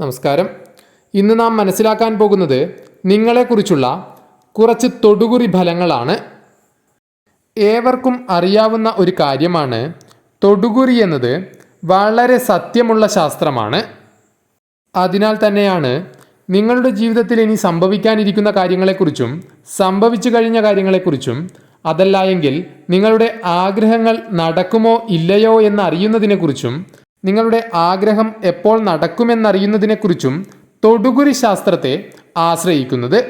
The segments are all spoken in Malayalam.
നമസ്കാരം. ഇന്ന് നാം മനസ്സിലാക്കാൻ പോകുന്നത് നിങ്ങളെക്കുറിച്ചുള്ള കുറച്ച് തൊടുകുറി ഫലങ്ങളാണ്. ഏവർക്കും അറിയാവുന്ന ഒരു കാര്യമാണ്. തൊടുകുറി എന്നത് വളരെ സത്യമുള്ള ശാസ്ത്രമാണ്. അതിനാൽ തന്നെയാണ് നിങ്ങളുടെ ജീവിതത്തിൽ ഇനി സംഭവിക്കാനിരിക്കുന്ന കാര്യങ്ങളെക്കുറിച്ചും സംഭവിച്ചു കഴിഞ്ഞ കാര്യങ്ങളെക്കുറിച്ചും അതല്ല എങ്കിൽ നിങ്ങളുടെ ആഗ്രഹങ്ങൾ നടക്കുമോ ഇല്ലയോ എന്ന് അറിയുന്നതിനെക്കുറിച്ചും നിങ്ങളുടെ ആഗ്രഹം എപ്പോൾ നടക്കുമെന്നറിയുന്നതിനെക്കുറിച്ചും തൊടുകുരി ശാസ്ത്രത്തെ ആശ്രയിക്കുന്നത്.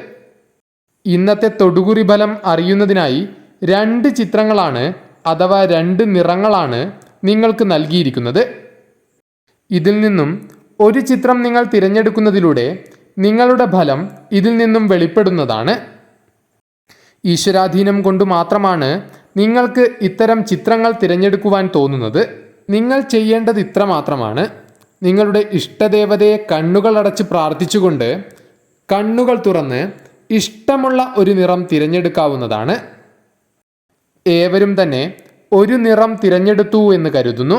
ഇന്നത്തെ തൊടുകുരി ഫലം അറിയുന്നതിനായി രണ്ട് ചിത്രങ്ങളാണ് അഥവാ രണ്ട് നിറങ്ങളാണ് നിങ്ങൾക്ക് നൽകിയിരിക്കുന്നത്. ഇതിൽ നിന്നും ഒരു ചിത്രം നിങ്ങൾ തിരഞ്ഞെടുക്കുന്നതിലൂടെ നിങ്ങളുടെ ഫലം ഇതിൽ നിന്നും വെളിപ്പെടുന്നതാണ്. ഈശ്വരാധീനം കൊണ്ട് മാത്രമാണ് നിങ്ങൾക്ക് ഇത്തരം ചിത്രങ്ങൾ തിരഞ്ഞെടുക്കുവാൻ തോന്നുന്നത്. നിങ്ങൾ ചെയ്യേണ്ടത് ഇത്ര മാത്രമാണ്. നിങ്ങളുടെ ഇഷ്ടദേവതയെ കണ്ണുകൾ അടച്ച് പ്രാർത്ഥിച്ചുകൊണ്ട് കണ്ണുകൾ തുറന്ന് ഇഷ്ടമുള്ള ഒരു നിറം തിരഞ്ഞെടുക്കാവുന്നതാണ്. ഏവരും തന്നെ ഒരു നിറം തിരഞ്ഞെടുത്തു എന്ന് കരുതുന്നു.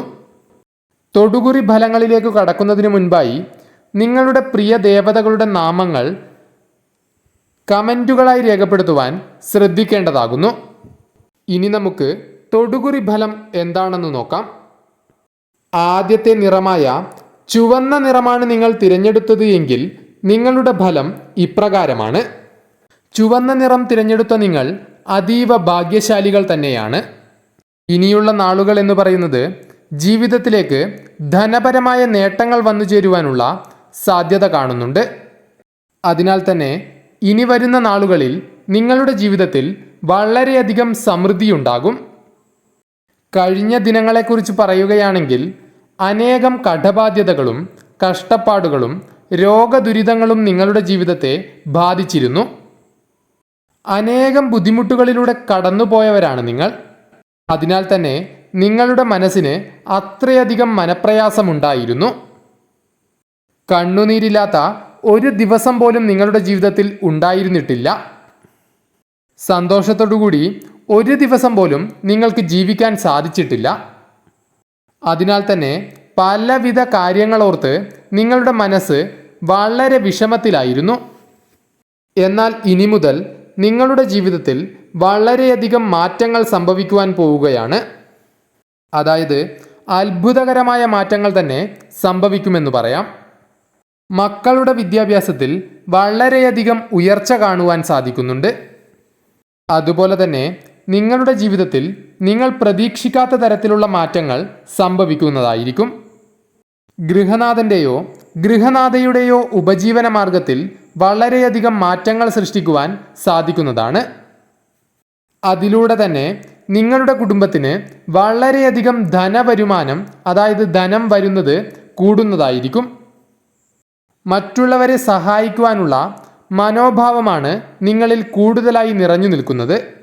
തൊടുകുറി ഫലങ്ങളിലേക്ക് കടക്കുന്നതിന് മുൻപായി നിങ്ങളുടെ പ്രിയ ദേവതകളുടെ നാമങ്ങൾ കമന്റുകളായി രേഖപ്പെടുത്തുവാൻ ശ്രദ്ധിക്കേണ്ടതാകുന്നു. ഇനി നമുക്ക് തൊടുകുറി ഫലം എന്താണെന്ന് നോക്കാം. ആദ്യത്തെ നിറമായ ചുവന്ന നിറമാണ് നിങ്ങൾ തിരഞ്ഞെടുത്തത് എങ്കിൽ നിങ്ങളുടെ ഫലം ഇപ്രകാരമാണ്. ചുവന്ന നിറം തിരഞ്ഞെടുത്ത നിങ്ങൾ അതീവ ഭാഗ്യശാലികൾ തന്നെയാണ്. ഇനിയുള്ള നാളുകൾ എന്ന് പറയുന്നത് ജീവിതത്തിലേക്ക് ധനപരമായ നേട്ടങ്ങൾ വന്നു ചേരുവാനുള്ള സാധ്യത കാണുന്നുണ്ട്. അതിനാൽ തന്നെ ഇനി വരുന്ന നാളുകളിൽ നിങ്ങളുടെ ജീവിതത്തിൽ വളരെയധികം സമൃദ്ധിയുണ്ടാകും. കഴിഞ്ഞ ദിനങ്ങളെക്കുറിച്ച് പറയുകയാണെങ്കിൽ അനേകം കടബാധ്യതകളും കഷ്ടപ്പാടുകളും രോഗദുരിതങ്ങളും നിങ്ങളുടെ ജീവിതത്തെ ബാധിച്ചിരുന്നു. അനേകം ബുദ്ധിമുട്ടുകളിലൂടെ കടന്നുപോയവരാണ് നിങ്ങൾ. അതിനാൽ തന്നെ നിങ്ങളുടെ മനസ്സിന് അത്രയധികം മനപ്രയാസമുണ്ടായിരുന്നു. കണ്ണുനീരില്ലാത്ത ഒരു ദിവസം പോലും നിങ്ങളുടെ ജീവിതത്തിൽ ഉണ്ടായിരുന്നിട്ടില്ല. സന്തോഷത്തോടുകൂടി ഒരു ദിവസം പോലും നിങ്ങൾക്ക് ജീവിക്കാൻ സാധിച്ചിട്ടില്ല. അതിനാൽ തന്നെ പലവിധ കാര്യങ്ങളോർത്ത് നിങ്ങളുടെ മനസ്സ് വളരെ വിഷമത്തിലായിരുന്നു. എന്നാൽ ഇനി മുതൽ നിങ്ങളുടെ ജീവിതത്തിൽ വളരെയധികം മാറ്റങ്ങൾ സംഭവിക്കുവാൻ പോവുകയാണ്. അതായത് അത്ഭുതകരമായ മാറ്റങ്ങൾ തന്നെ സംഭവിക്കുമെന്ന് പറയാം. മക്കളുടെ വിദ്യാഭ്യാസത്തിൽ വളരെയധികം ഉയർച്ച കാണുവാൻ സാധിക്കുന്നുണ്ട്. അതുപോലെ തന്നെ നിങ്ങളുടെ ജീവിതത്തിൽ നിങ്ങൾ പ്രതീക്ഷിക്കാത്ത തരത്തിലുള്ള മാറ്റങ്ങൾ സംഭവിക്കുന്നതായിരിക്കും. ഗൃഹനാഥന്റെയോ ഗൃഹനാഥയുടെയോ ഉപജീവന മാർഗത്തിൽ വളരെയധികം മാറ്റങ്ങൾ സൃഷ്ടിക്കുവാൻ സാധിക്കുന്നതാണ്. അതിലൂടെ തന്നെ നിങ്ങളുടെ കുടുംബത്തിന് വളരെയധികം ധനവരുമാനം അതായത് ധനം വരുന്നത് കൂടുന്നതായിരിക്കും. മറ്റുള്ളവരെ സഹായിക്കുവാനുള്ള മനോഭാവമാണ് നിങ്ങളിൽ കൂടുതലായി നിറഞ്ഞു നിൽക്കുന്നത്.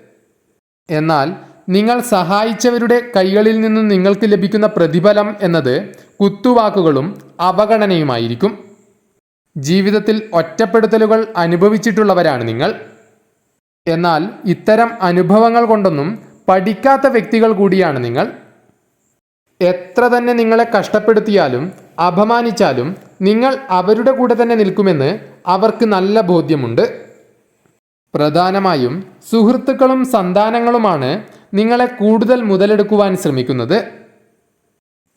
എന്നാൽ നിങ്ങൾ സഹായിച്ചവരുടെ കൈകളിൽ നിന്നും നിങ്ങൾക്ക് ലഭിക്കുന്ന പ്രതിഫലം എന്നത് കുത്തുവാക്കുകളും അവഗണനയുമായിരിക്കും. ജീവിതത്തിൽ ഒറ്റപ്പെടുത്തലുകൾ അനുഭവിച്ചിട്ടുള്ളവരാണ് നിങ്ങൾ. എന്നാൽ ഇത്തരം അനുഭവങ്ങൾ കൊണ്ടൊന്നും പഠിക്കാത്ത വ്യക്തികൾ കൂടിയാണ് നിങ്ങൾ. എത്ര തന്നെ നിങ്ങളെ കഷ്ടപ്പെടുത്തിയാലും അപമാനിച്ചാലും നിങ്ങൾ അവരുടെ കൂടെ തന്നെ നിൽക്കുമെന്ന് അവർക്ക് നല്ല ബോധ്യമുണ്ട്. പ്രധാനമായും സുഹൃത്തുക്കളും സന്താനങ്ങളുമാണ് നിങ്ങളെ കൂടുതൽ മുതലെടുക്കുവാൻ ശ്രമിക്കുന്നത്.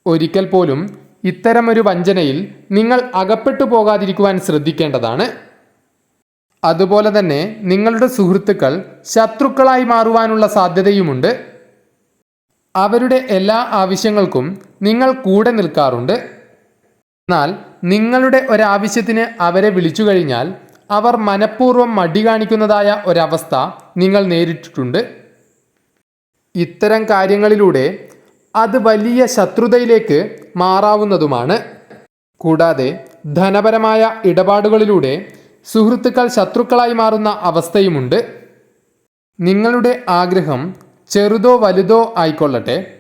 ഒരിക്കൽ പോലും ഇത്തരമൊരു വഞ്ചനയിൽ നിങ്ങൾ അകപ്പെട്ടു പോകാതിരിക്കുവാൻ ശ്രദ്ധിക്കേണ്ടതാണ്. അതുപോലെ തന്നെ നിങ്ങളുടെ സുഹൃത്തുക്കൾ ശത്രുക്കളായി മാറുവാനുള്ള സാധ്യതയുമുണ്ട്. അവരുടെ എല്ലാ ആവശ്യങ്ങൾക്കും നിങ്ങൾ കൂടെ നിൽക്കാറുണ്ട്. എന്നാൽ നിങ്ങളുടെ ഒരാവശ്യത്തിന് അവരെ വിളിച്ചു കഴിഞ്ഞാൽ അവർ മനഃപൂർവം മടി കാണിക്കുന്നതായ ഒരവസ്ഥ നിങ്ങൾ നേരിട്ടിട്ടുണ്ട്. ഇത്തരം കാര്യങ്ങളിലൂടെ അത് വലിയ ശത്രുതയിലേക്ക് മാറാവുന്നതുമാണ്. കൂടാതെ ധനപരമായ ഇടപാടുകളിലൂടെ സുഹൃത്തുക്കൾ ശത്രുക്കളായി മാറുന്ന അവസ്ഥയുമുണ്ട്. നിങ്ങളുടെ ആഗ്രഹം ചെറുതോ വലുതോ ആയിക്കൊള്ളട്ടെ.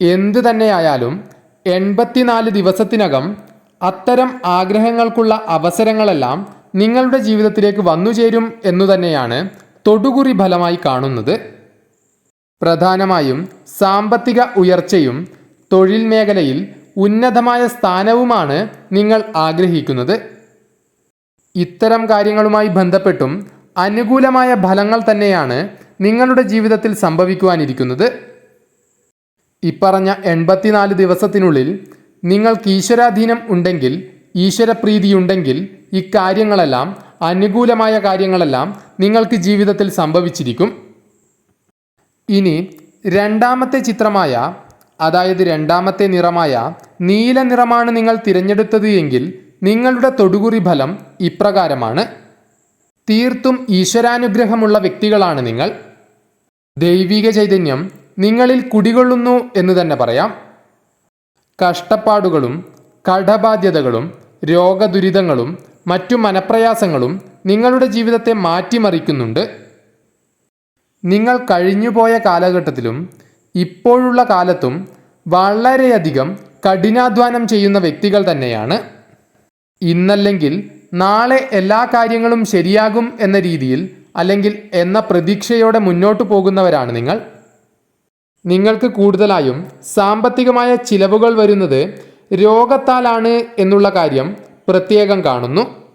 എന്ത് തന്നെയായാലും എൺപത്തിനാല് ദിവസത്തിനകം അത്തരം ആഗ്രഹങ്ങൾക്കുള്ള അവസരങ്ങളെല്ലാം നിങ്ങളുടെ ജീവിതത്തിലേക്ക് വന്നു ചേരും എന്നു തന്നെയാണ് തൊടുകുറി ഫലമായി കാണുന്നത്. പ്രധാനമായും സാമ്പത്തിക ഉയർച്ചയും തൊഴിൽ മേഖലയിൽ ഉന്നതമായ സ്ഥാനവുമാണ് നിങ്ങൾ ആഗ്രഹിക്കുന്നത്. ഇത്തരം കാര്യങ്ങളുമായി ബന്ധപ്പെട്ടും അനുകൂലമായ ഫലങ്ങൾ തന്നെയാണ് നിങ്ങളുടെ ജീവിതത്തിൽ സംഭവിക്കുവാനിരിക്കുന്നത്. ഇപ്പറഞ്ഞ എൺപത്തിനാല് ദിവസത്തിനുള്ളിൽ നിങ്ങൾക്ക് ഈശ്വരാധീനം ഉണ്ടെങ്കിൽ ഈശ്വരപ്രീതിയുണ്ടെങ്കിൽ ഇക്കാര്യങ്ങളെല്ലാം അനുകൂലമായ കാര്യങ്ങളെല്ലാം നിങ്ങൾക്ക് ജീവിതത്തിൽ സംഭവിച്ചിരിക്കും. ഇനി രണ്ടാമത്തെ ചിത്രമായ അതായത് രണ്ടാമത്തെ നിറമായ നീല നിറമാണ് നിങ്ങൾ തിരഞ്ഞെടുത്തത് എങ്കിൽ നിങ്ങളുടെ തൊടുകുറി ഫലം ഇപ്രകാരമാണ്. തീർത്തും ഈശ്വരാനുഗ്രഹമുള്ള വ്യക്തികളാണ് നിങ്ങൾ. ദൈവിക ചൈതന്യം നിങ്ങളിൽ കുടികൊള്ളുന്നു എന്ന് തന്നെ പറയാം. കഷ്ടപ്പാടുകളും കടബാധ്യതകളും രോഗദുരിതങ്ങളും മറ്റു മനപ്രയാസങ്ങളും നിങ്ങളുടെ ജീവിതത്തെ മാറ്റിമറിക്കുന്നുണ്ട്. നിങ്ങൾ കഴിഞ്ഞുപോയ കാലഘട്ടത്തിലും ഇപ്പോഴുള്ള കാലത്തും വളരെയധികം കഠിനാധ്വാനം ചെയ്യുന്ന വ്യക്തികൾ തന്നെയാണ്. ഇന്നല്ലെങ്കിൽ നാളെ എല്ലാ കാര്യങ്ങളും ശരിയാകും എന്ന രീതിയിൽ അല്ലെങ്കിൽ എന്ന പ്രതീക്ഷയോടെ മുന്നോട്ട് പോകുന്നവരാണ് നിങ്ങൾ. നിങ്ങൾക്ക് കൂടുതലായും സാമ്പത്തികമായ ചിലവുകൾ വരുന്നത് രോഗത്താലാണ് എന്നുള്ള കാര്യം പ്രത്യേകം കാണുന്നു.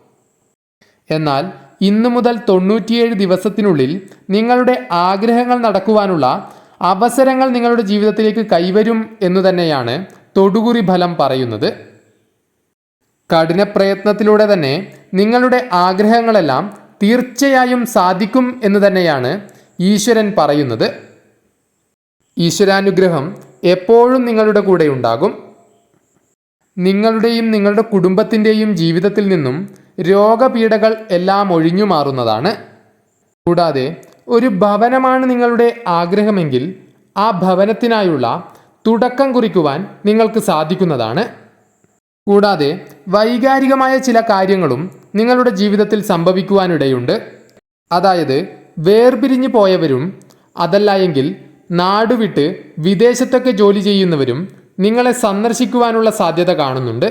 എന്നാൽ ഇന്നു മുതൽ തൊണ്ണൂറ്റിയേഴ് ദിവസത്തിനുള്ളിൽ നിങ്ങളുടെ ആഗ്രഹങ്ങൾ നടക്കുവാനുള്ള അവസരങ്ങൾ നിങ്ങളുടെ ജീവിതത്തിലേക്ക് കൈവരും എന്നു തന്നെയാണ് തൊടുകുറി ഫലം പറയുന്നത്. കഠിനപ്രയത്നത്തിലൂടെ തന്നെ നിങ്ങളുടെ ആഗ്രഹങ്ങളെല്ലാം തീർച്ചയായും സാധിക്കും എന്ന് തന്നെയാണ് ഈശ്വരൻ പറയുന്നത്. ഈശ്വരാനുഗ്രഹം എപ്പോഴും നിങ്ങളുടെ കൂടെ ഉണ്ടാകും. നിങ്ങളുടെയും നിങ്ങളുടെ കുടുംബത്തിന്റെയും ജീവിതത്തിൽ നിന്നും രോഗപീഠകൾ എല്ലാം ഒഴിഞ്ഞു മാറുന്നതാണ്. കൂടാതെ ഒരു ഭവനമാണ് നിങ്ങളുടെ ആഗ്രഹമെങ്കിൽ ആ ഭവനത്തിനായുള്ള തുടക്കം കുറിക്കുവാൻ നിങ്ങൾക്ക് സാധിക്കുന്നതാണ്. കൂടാതെ വൈകാരികമായ ചില കാര്യങ്ങളും നിങ്ങളുടെ ജീവിതത്തിൽ സംഭവിക്കുവാനിടയുണ്ട്. അതായത് വേർപിരിഞ്ഞു പോയവരും അതല്ല എങ്കിൽ നാടുവിട്ട് വിദേശത്തൊക്കെ ജോലി ചെയ്യുന്നവരും നിങ്ങളെ സന്ദർശിക്കുവാനുള്ള സാധ്യത കാണുന്നുണ്ട്.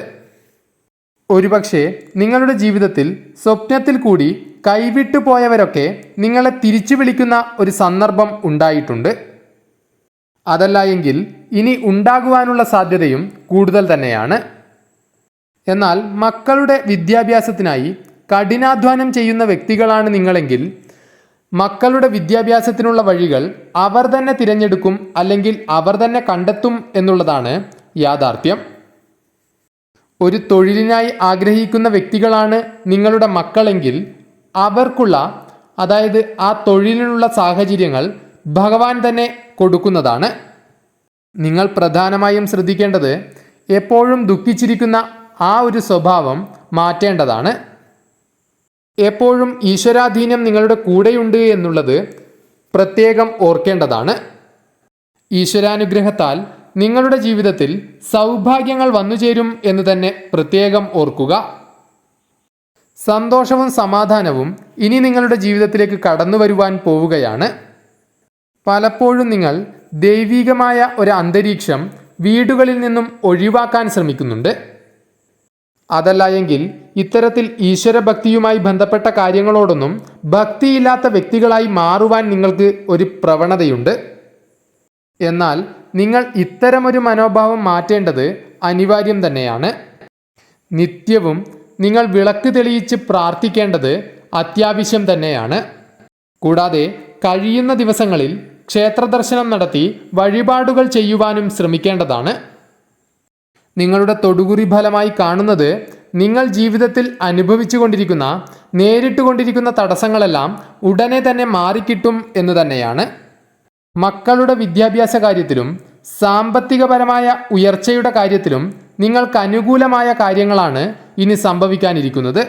ഒരുപക്ഷെ നിങ്ങളുടെ ജീവിതത്തിൽ സ്വപ്നത്തിൽ കൂടി കൈവിട്ടു പോയവരൊക്കെ നിങ്ങളെ തിരിച്ചു വിളിക്കുന്ന ഒരു സന്ദർഭം ഉണ്ടായിട്ടുണ്ട്. അതല്ല എങ്കിൽ ഇനി ഉണ്ടാകുവാനുള്ള സാധ്യതയും കൂടുതൽ തന്നെയാണ്. എന്നാൽ മക്കളുടെ വിദ്യാഭ്യാസത്തിനായി കഠിനാധ്വാനം ചെയ്യുന്ന വ്യക്തികളാണ് നിങ്ങളെങ്കിൽ മക്കളുടെ വിദ്യാഭ്യാസത്തിനുള്ള വഴികൾ അവർ തന്നെ തിരഞ്ഞെടുക്കും അല്ലെങ്കിൽ അവർ തന്നെ കണ്ടെത്തും എന്നുള്ളതാണ് യാഥാർത്ഥ്യം. ഒരു തൊഴിലിനായി ആഗ്രഹിക്കുന്ന വ്യക്തികളാണ് നിങ്ങളുടെ മക്കളെങ്കിൽ അവർക്കുള്ള അതായത് ആ തൊഴിലിനുള്ള സാഹചര്യങ്ങൾ ഭഗവാൻ തന്നെ കൊടുക്കുന്നതാണ്. നിങ്ങൾ പ്രധാനമായും ശ്രദ്ധിക്കേണ്ടത് എപ്പോഴും ദുഃഖിച്ചിരിക്കുന്ന ആ ഒരു സ്വഭാവം മാറ്റേണ്ടതാണ്. എപ്പോഴും ഈശ്വരാധീനം നിങ്ങളുടെ കൂടെയുണ്ട് എന്നുള്ളത് പ്രത്യേകം ഓർക്കേണ്ടതാണ്. ഈശ്വരാനുഗ്രഹത്താൽ നിങ്ങളുടെ ജീവിതത്തിൽ സൗഭാഗ്യങ്ങൾ വന്നുചേരും എന്ന് തന്നെ പ്രത്യേകം ഓർക്കുക. സന്തോഷവും സമാധാനവും ഇനി നിങ്ങളുടെ ജീവിതത്തിലേക്ക് കടന്നു വരുവാൻ പോവുകയാണ്. പലപ്പോഴും നിങ്ങൾ ദൈവീകമായ ഒരു അന്തരീക്ഷം വീടുകളിൽ നിന്നും ഒഴിവാക്കാൻ ശ്രമിക്കുന്നുണ്ട്. അതല്ല എങ്കിൽ ഇത്തരത്തിൽ ഈശ്വരഭക്തിയുമായി ബന്ധപ്പെട്ട കാര്യങ്ങളോടൊന്നും ഭക്തിയില്ലാത്ത വ്യക്തികളായി മാറുവാൻ നിങ്ങൾക്ക് ഒരു പ്രവണതയുണ്ട്. എന്നാൽ നിങ്ങൾ ഇത്തരമൊരു മനോഭാവം മാറ്റേണ്ടത് അനിവാര്യം തന്നെയാണ്. നിത്യവും നിങ്ങൾ വിളക്ക് തെളിയിച്ച് പ്രാർത്ഥിക്കേണ്ടത് അത്യാവശ്യം തന്നെയാണ്. കൂടാതെ കഴിയുന്ന ദിവസങ്ങളിൽ ക്ഷേത്രദർശനം നടത്തി വഴിപാടുകൾ ചെയ്യുവാനും ശ്രമിക്കേണ്ടതാണ്. നിങ്ങളുടെ തൊടുകുറി ഫലമായി കാണുന്നത് നിങ്ങൾ ജീവിതത്തിൽ അനുഭവിച്ചു കൊണ്ടിരിക്കുന്ന തടസ്സങ്ങളെല്ലാം ഉടനെ തന്നെ മാറിക്കിട്ടും എന്ന് തന്നെയാണ്. മക്കളുടെ വിദ്യാഭ്യാസ കാര്യത്തിലും സാമ്പത്തികപരമായ ഉയർച്ചയുടെ കാര്യത്തിലും നിങ്ങൾക്ക് അനുകൂലമായ കാര്യങ്ങളാണ് ഇനി സംഭവിക്കാനിരിക്കുന്നത്.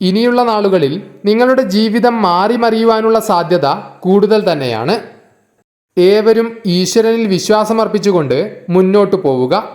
ഇനിയുള്ള നാളുകളിൽ നിങ്ങളുടെ ജീവിതം മാറി മറിയുവാനുള്ള സാധ്യത കൂടുതൽ തന്നെയാണ്. ഏവരും ഈശ്വരനിൽ വിശ്വാസമർപ്പിച്ചുകൊണ്ട് മുന്നോട്ടു പോവുക.